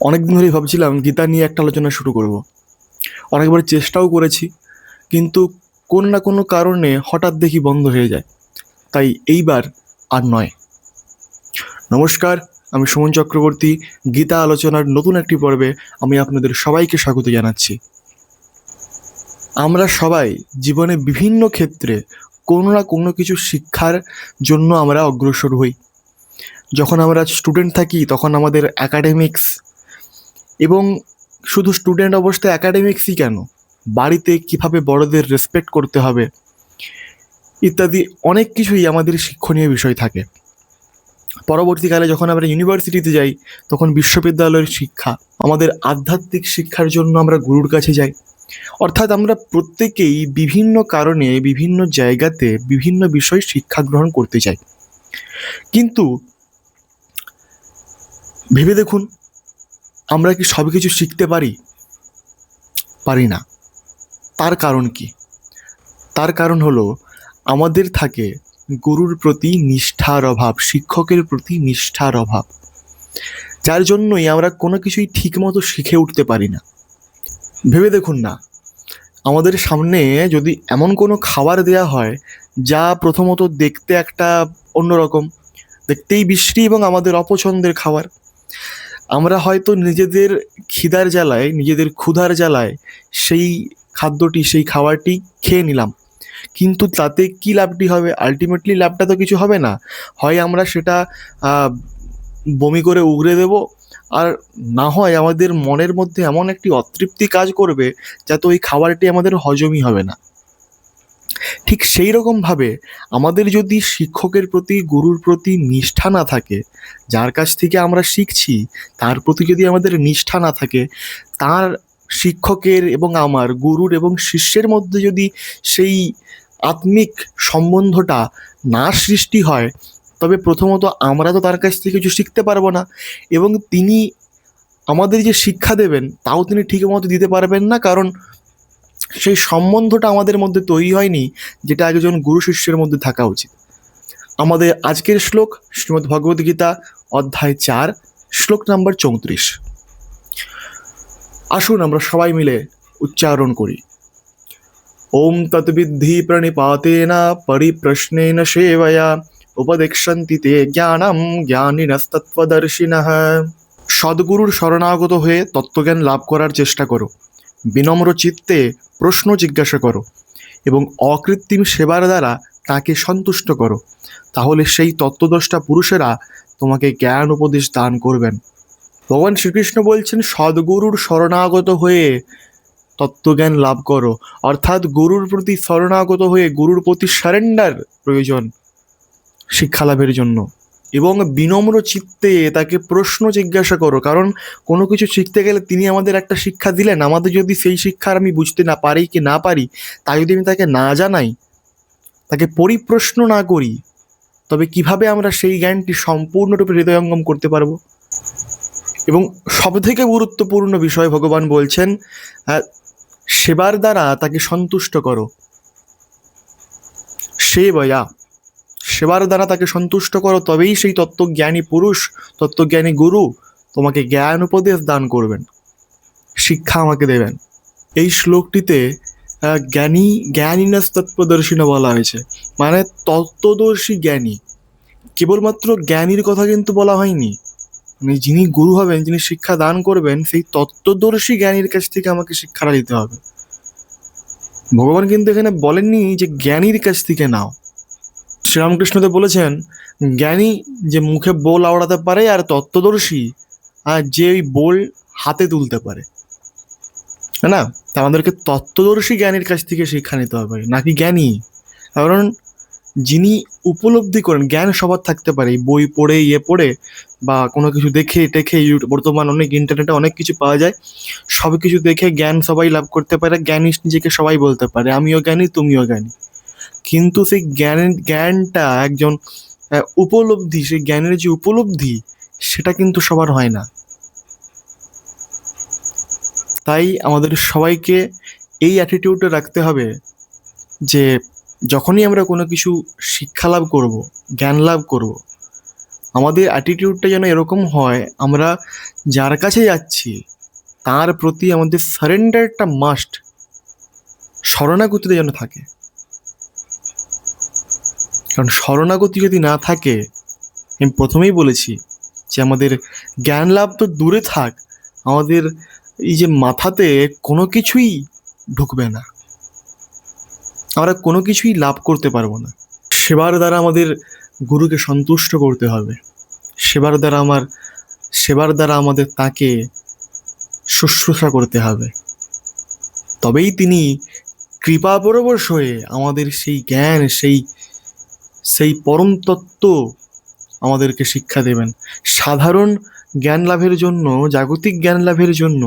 অনেকদিন ধরেই ভাবছিলাম গীতা নিয়ে একটা আলোচনা শুরু করব। অনেকবার চেষ্টাও করেছি, কিন্তু কোনো না কোনো কারণে হঠাৎ দেখি বন্ধ হয়ে যায়। তাই এইবার আর নয়। নমস্কার, আমি সুমন চক্রবর্তী, গীতা আলোচনার নতুন একটি পর্বে আমি আপনাদের সবাইকে স্বাগত জানাচ্ছি। আমরা সবাই জীবনে বিভিন্ন ক্ষেত্রে কোনো না কোনো কিছু শিক্ষার জন্য আমরা অগ্রসর হই। যখন আমরা স্টুডেন্ট থাকি, তখন আমাদের অ্যাকাডেমিক্স এবং শুধু স্টুডেন্ট অবস্থায় অ্যাকাডেমিক্সই কেন? বাড়িতে কীভাবে বড়দের রেসপেক্ট করতে হবে? ইত্যাদি অনেক কিছুই আমাদের শিক্ষণীয় বিষয় থাকে। পরবর্তীকালে যখন আমরা ইউনিভার্সিটিতে যাই, তখন বিশ্ববিদ্যালয়ের শিক্ষা, আমাদের আধ্যাত্মিক শিক্ষার জন্য আমরা গুরুর কাছে যাই। অর্থাৎ আমরা প্রত্যেকেই বিভিন্ন কারণে, বিভিন্ন জায়গাতে বিভিন্ন বিষয় শিক্ষা গ্রহণ করতে চাই। কিন্তু ভেবে দেখুন আমরা কি সব কিছু শিখতে পারি? পারি না। তার কারণ কি? তার কারণ হলো, আমাদের থাকে গুরুর প্রতি নিষ্ঠার অভাব, শিক্ষকের প্রতি নিষ্ঠার অভাব, যার জন্যই আমরা কোনো কিছুই ঠিকমতো শিখে উঠতে পারি না। ভেবে দেখুন না, আমাদের সামনে যদি এমন কোনো খাবার দেয়া হয়, যা প্রথমত দেখতে একটা অন্যরকম, দেখতেই বিশ্রী এবং আমাদের অপছন্দের খাবার। আমরা হয়তো নিজেদের খিদার জ্বালায়, নিজেদের ক্ষুধার জ্বালায় সেই খাদ্যটি, সেই খাবারটি খেয়ে নিলাম। কিন্তু তাতে কি লাভটি হবে? আলটিমেটলি লাভটা তো কিছু হবে না। হয় আমরা সেটা বমি করে উগরে দেব, আর না হয় আমাদের মনের মধ্যে এমন একটি অতৃপ্তি কাজ করবে যাতে ওই খাবারটি আমাদের হজমই হবে না। ঠিক সেই রকমভাবে আমাদের যদি শিক্ষকের প্রতি, গুরুর প্রতি নিষ্ঠা না থাকে, যার কাছ থেকে আমরা শিখছি, তার প্রতি যদি আমাদের নিষ্ঠা না থাকে, তার শিক্ষকের এবং আমার, গুরুর এবং শিষ্যের মধ্যে যদি সেই আত্মিক সম্বন্ধটা না সৃষ্টি হয়, তবে প্রথমত আমরা তো তার কাছ থেকে কিছু শিখতে পারব না। এবং তিনি আমাদের যে শিক্ষা দেবেন, তাও তিনি ঠিকমতো দিতে পারবেন না, কারণ সেই সম্বন্ধটা আমাদের মধ্যে তৈরি হয়নি, যেটা একজন গুরু শিষ্যের মধ্যে থাকা উচিত। আমাদের আজকের শ্লোক, শ্রীমদ্ ভগবদ্গীতা অধ্যায় চার, শ্লোক নাম্বার চৌত্রিশ। আসুন আমরা সবাই মিলে উচ্চারণ করি। ওম তদ্বিদ্ধি প্রণিপাতেন পরিপ্রশ্নেন সেবয়া, উপদেক্ষন্তি তে জ্ঞানম জ্ঞানিনস্তত্ত্বদর্শিনঃ। সদ্গুরুর শরণাগত হয়ে তত্ত্বজ্ঞান লাভ করার চেষ্টা করো। বিনম্র চিত্তে প্রশ্ন জিজ্ঞাসা করো এবং অকৃত্রিম সেবার দ্বারা তাকে সন্তুষ্ট করো। তাহলে সেই তত্ত্বদষ্টা পুরুষেরা তোমাকে জ্ঞান উপদেশ দান করবেন। ভগবান শ্রীকৃষ্ণ বলছেন, সদ্গুরুর শরণাগত হয়ে তত্ত্বজ্ঞান লাভ করো। অর্থাৎ গুরুর প্রতি শরণাগত হয়ে গুরুর প্রতি সারেন্ডার প্রয়োজন শিক্ষা লাভের জন্য। এবং বিনম্র চিত্তে তাকে প্রশ্ন জিজ্ঞাসা করো। কারণ কোনো কিছু শিখতে গেলে তিনি আমাদের একটা শিক্ষা দিলেন। আমাদের যদি সেই শিক্ষার আমি বুঝতে না পারি কি না পারি, তা যদি আমি তাকে না জানাই, তাকে পরিপ্রশ্ন না করি, তবে কীভাবে আমরা সেই জ্ঞানটি সম্পূর্ণরূপে হৃদয়ঙ্গম করতে পারব? এবং সবথেকে গুরুত্বপূর্ণ বিষয় ভগবান বলছেন সেবার দ্বারা তাকে সন্তুষ্ট করো। সে বয়া। সেবার দ্বারা তাকে সন্তুষ্ট করো, তবেই সেই তত্ত্বজ্ঞানী পুরুষ, তত্ত্বজ্ঞানী গুরু তোমাকে জ্ঞান উপদেশ দান করবেন, শিক্ষা আমাকে দেবেন। এই শ্লোকটিতে জ্ঞানী, জ্ঞানীনাস তত্ত্বদর্শিনা বলা হয়েছে। মানে তত্ত্বদর্শী জ্ঞানী। কেবলমাত্র জ্ঞানীর কথা কিন্তু বলা হয়নি। মানে যিনি গুরু হবেন, যিনি শিক্ষা দান করবেন, সেই তত্ত্বদর্শী জ্ঞানীর কাছ থেকে আমাকে শিক্ষাটা দিতে হবে। ভগবান কিন্তু এখানে বলেননি যে জ্ঞানীর কাছ থেকে নাও। শ্রীরামকৃষ্ণ তো বলেছেন, জ্ঞানী যে মুখে বোল আওড়াতে পারে আর তত্ত্বদর্শী, আর যে ওই বোল হাতে তুলতে পারে। না আমাদেরকে তত্ত্বদর্শী জ্ঞানীর কাছ থেকে শিক্ষা নিতে হবে, নাকি জ্ঞানী? কারণ যিনি উপলব্ধি করেন, জ্ঞান সবার থাকতে পারে বই পড়ে ইয়ে পড়ে, বা কোনো কিছু দেখে, টেখে বর্তমান অনেক ইন্টারনেটে অনেক কিছু পাওয়া যায় সব কিছু দেখে জ্ঞান সবাই লাভ করতে পারে জ্ঞানী নিজেকে সবাই বলতে পারে, আমিও জ্ঞানী, তুমিও জ্ঞানী। কিন্তু সেই জ্ঞানের, জ্ঞানটা একজন উপলব্ধি, সেই জ্ঞানের যে উপলব্ধি, সেটা কিন্তু সবার হয় না। তাই আমাদের সবাইকে এই অ্যাটিটিউডটা রাখতে হবে যে যখনই আমরা কোনো কিছু শিক্ষা লাভ করব, জ্ঞান লাভ করব, আমাদের অ্যাটিটিউডটা যেন এরকম হয়, আমরা যার কাছে যাচ্ছি, তার প্রতি আমাদের সারেন্ডারটা মাস্ট শরণাগতিতে যেন থাকে। কারণ শরণাগতি যদি না থাকে, আমি প্রথমেই বলেছি যে আমাদের জ্ঞান লাভ তো দূরে থাক, আমাদের এই যে মাথাতে কোনো কিছুই ঢুকবে না। আমরা কোনো কিছুই লাভ করতে পারব না। সেবার দ্বারা আমাদের গুরুকে সন্তুষ্ট করতে হবে। সেবার দ্বারা আমার, সেবার দ্বারা আমাদের তাকে শুশ্রূষা করতে হবে। তবেই তিনি কৃপা পরবশ হয়ে আমাদের সেই জ্ঞান, সেই সেই পরম তত্ত্ব আমাদেরকে শিক্ষা দেবেন। সাধারণ জ্ঞান লাভের জন্য, জাগতিক জ্ঞান লাভের জন্য,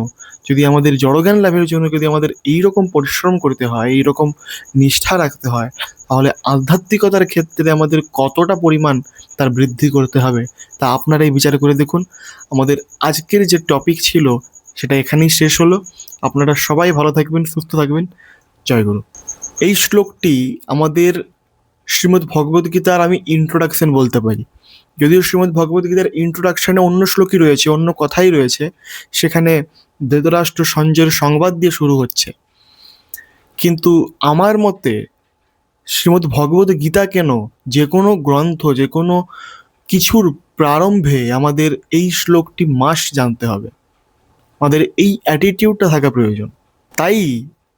যদি আমাদের জড়জ্ঞান লাভের জন্য যদি আমাদের এই রকম পরিশ্রম করতে হয় এই রকম নিষ্ঠা রাখতে হয়, তাহলে আধ্যাত্মিকতার ক্ষেত্রে আমাদের কতটা পরিমাণ তার বৃদ্ধি করতে হবে, তা আপনারাই বিচার করে দেখুন। আমাদের আজকের যে টপিক ছিল, সেটা এখানেই শেষ হলো। আপনারা সবাই ভালো থাকবেন, সুস্থ থাকবেন। জয় গুরু। এই শ্লোকটি আমাদের শ্রীমদ্ ভগবদ গীতার আমি ইন্ট্রোডাকশন বলতে পারি। যদিও শ্রীমদ্ ভগবদ গীতার ইন্ট্রোডাকশনে অন্য শ্লোকই রয়েছে, অন্য কথাই রয়েছে, সেখানে ধৃতরাষ্ট্র সঞ্জয়ের সংবাদ দিয়ে শুরু হচ্ছে। কিন্তু আমার মতে শ্রীমদ্ ভগবদ গীতা কেন যে কোনো গ্রন্থ, যে কোনো কিছুর প্রারম্ভে আমাদের এই শ্লোকটি মাস জানতে হবে। আমাদের এই অ্যাটিটিউডটা থাকা প্রয়োজন। তাই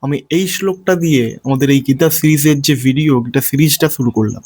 আমি এই শ্লোকটা দিয়ে আমাদের এই গীতা সিরিজের যে ভিডিও গীতা সিরিজটা শুরু করলাম।